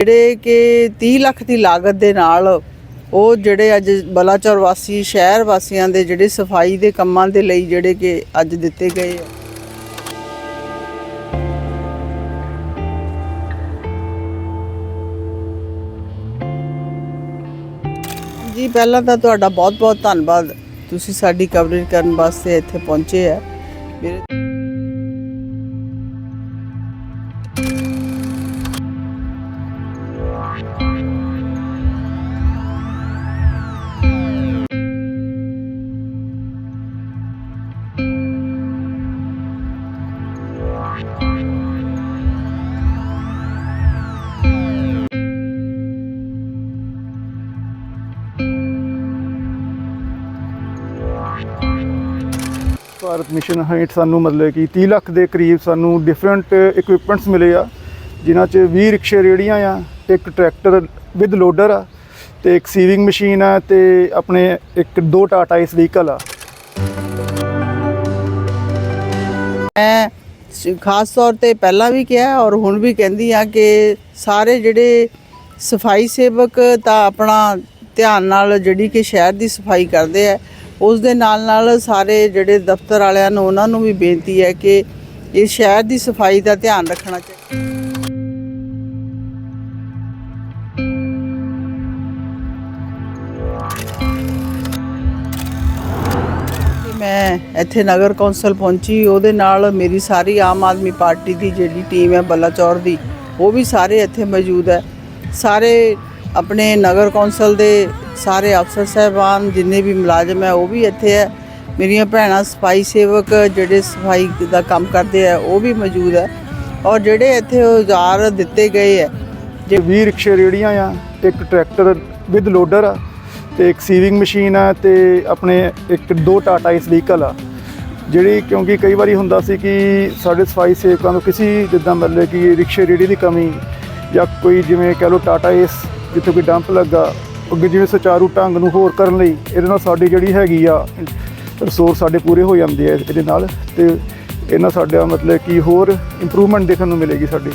ਜਿਹੜੇ ਕਿ 30 ਲੱਖ ਦੀ ਲਾਗਤ ਦੇ ਨਾਲ ਉਹ ਜਿਹੜੇ ਅੱਜ ਬਲਾਚੌਰ ਵਾਸੀ, ਸ਼ਹਿਰ ਵਾਸੀਆਂ ਦੇ ਜਿਹੜੇ ਸਫ਼ਾਈ ਦੇ ਕੰਮਾਂ ਦੇ ਲਈ ਜਿਹੜੇ ਕਿ ਅੱਜ ਦਿੱਤੇ ਗਏ ਆ। ਜੀ, ਪਹਿਲਾਂ ਤਾਂ ਤੁਹਾਡਾ ਬਹੁਤ-ਬਹੁਤ ਧੰਨਵਾਦ। ਤੁਸੀਂ ਸਾਡੀ ਕਵਰੇਜ ਕਰਨ ਵਾਸਤੇ ਇੱਥੇ ਪਹੁੰਚੇ ਆ। ਮੇਰੇ ਭਾਰਤ ਮਿਸ਼ਨ ਹੇਠ ਸਾਨੂੰ ਮਤਲਬ ਕਿ 30 ਲੱਖ ਦੇ ਕਰੀਬ ਸਾਨੂੰ ਡਿਫਰੈਂਟ ਇਕਵਿਪਮੈਂਟਸ ਮਿਲੇ ਆ, ਜਿਨ੍ਹਾਂ 'ਚ 20 ਰਿਕਸ਼ੇ ਰੇੜੀਆਂ ਆ, ਇੱਕ ਟਰੈਕਟਰ ਵਿਦ ਲੋਡਰ ਆ, ਤੇ ਇੱਕ ਸੀਵਿੰਗ ਮਸ਼ੀਨ ਆ, ਤੇ ਆਪਣੇ ਇੱਕ ਦੋ ਟਾਟਾ ਇਸ ਵਹੀਕਲ ਆ। ਮੈਂ ਖਾਸ ਤੌਰ ਤੇ ਪਹਿਲਾਂ ਵੀ ਕਿਹਾ ਔਰ ਹੁਣ ਵੀ ਕਹਿੰਦੀ ਆ ਕਿ ਸਾਰੇ ਜਿਹੜੇ ਸਫ਼ਾਈ ਸੇਵਕ ਤਾਂ ਆਪਣਾ ਧਿਆਨ ਨਾਲ ਜਿਹੜੀ ਕਿ ਸ਼ਹਿਰ ਦੀ ਸਫ਼ਾਈ ਕਰਦੇ ਆ ਉਸ ਦੇ ਨਾਲ ਨਾਲ ਸਾਰੇ ਜਿਹੜੇ ਦਫ਼ਤਰ ਵਾਲਿਆਂ ਨੂੰ ਉਹਨਾਂ ਨੂੰ ਵੀ ਬੇਨਤੀ ਹੈ ਕਿ ਇਹ ਸ਼ਹਿਰ ਦੀ ਸਫ਼ਾਈ ਦਾ ਧਿਆਨ ਰੱਖਣਾ ਚਾਹੀਦਾ। ਮੈਂ ਇੱਥੇ ਨਗਰ ਕੌਂਸਲ ਪਹੁੰਚੀ, ਉਹਦੇ ਨਾਲ ਮੇਰੀ ਸਾਰੀ ਆਮ ਆਦਮੀ ਪਾਰਟੀ ਦੀ ਜਿਹੜੀ ਟੀਮ ਹੈ ਬਲਾਚੌਰ ਦੀ, ਉਹ ਵੀ ਸਾਰੇ ਇੱਥੇ ਮੌਜੂਦ ਹੈ। ਸਾਰੇ ਆਪਣੇ ਨਗਰ ਕੌਂਸਲ ਦੇ ਸਾਰੇ ਅਫਸਰ ਸਹਿਬਾਨ ਜਿੰਨੇ ਵੀ ਮੁਲਾਜ਼ਮ ਹੈ, ਉਹ ਵੀ ਇੱਥੇ ਹੈ। ਮੇਰੀਆਂ ਭੈਣਾਂ ਸਫ਼ਾਈ ਸੇਵਕ ਜਿਹੜੇ ਸਫ਼ਾਈ ਦਾ ਕੰਮ ਕਰਦੇ ਆ ਉਹ ਵੀ ਮੌਜੂਦ ਹੈ। ਔਰ ਜਿਹੜੇ ਇੱਥੇ ਔਜ਼ਾਰ ਦਿੱਤੇ ਗਏ ਹੈ, ਜੇ 20 ਰਿਕਸ਼ੇ ਰੇੜੀਆਂ ਆ, ਇੱਕ ਟਰੈਕਟਰ ਵਿਦ ਲੋਡਰ ਆ, ਤੇ ਇੱਕ ਸੀਵਿੰਗ ਮਸ਼ੀਨ ਆ, ਤੇ ਆਪਣੇ ਇੱਕ ਦੋ ਟਾਟਾ ਇਸ ਵਹੀਕਲ ਆ। ਜਿਹੜੀ ਕਿਉਂਕਿ ਕਈ ਵਾਰੀ ਹੁੰਦਾ ਸੀ ਕਿ ਸਾਡੇ ਸਫ਼ਾਈ ਸੇਵਕਾਂ ਨੂੰ ਕਿਸੇ ਜਿੱਦਾਂ ਮਤਲਬ ਕਿ ਰਿਕਸ਼ੇ ਰੇੜੀ ਦੀ ਕਮੀ ਜਾਂ ਕੋਈ ਜਿਵੇਂ ਕਹ ਲਓ ਟਾਟਾ ਇਸ, ਜਿੱਥੇ ਕੋਈ ਡੰਪ ਲੱਗਾ ਅੱਗੇ ਜਿਵੇਂ ਸੁਚਾਰੂ ਢੰਗ ਨੂੰ ਹੋਰ ਕਰਨ ਲਈ ਇਹਦੇ ਨਾਲ ਸਾਡੀ ਜਿਹੜੀ ਹੈਗੀ ਆ ਰਿਸੋਰਸ ਸਾਡੇ ਪੂਰੇ ਹੋ ਜਾਂਦੇ ਆ ਇਹਦੇ ਨਾਲ ਤੇ ਇਹਨਾਂ ਸਾਡਾ ਮਤਲਬ ਕਿ ਹੋਰ ਇੰਪਰੂਵਮੈਂਟ ਦੇਖਣ ਨੂੰ ਮਿਲੇਗੀ ਸਾਡੀ।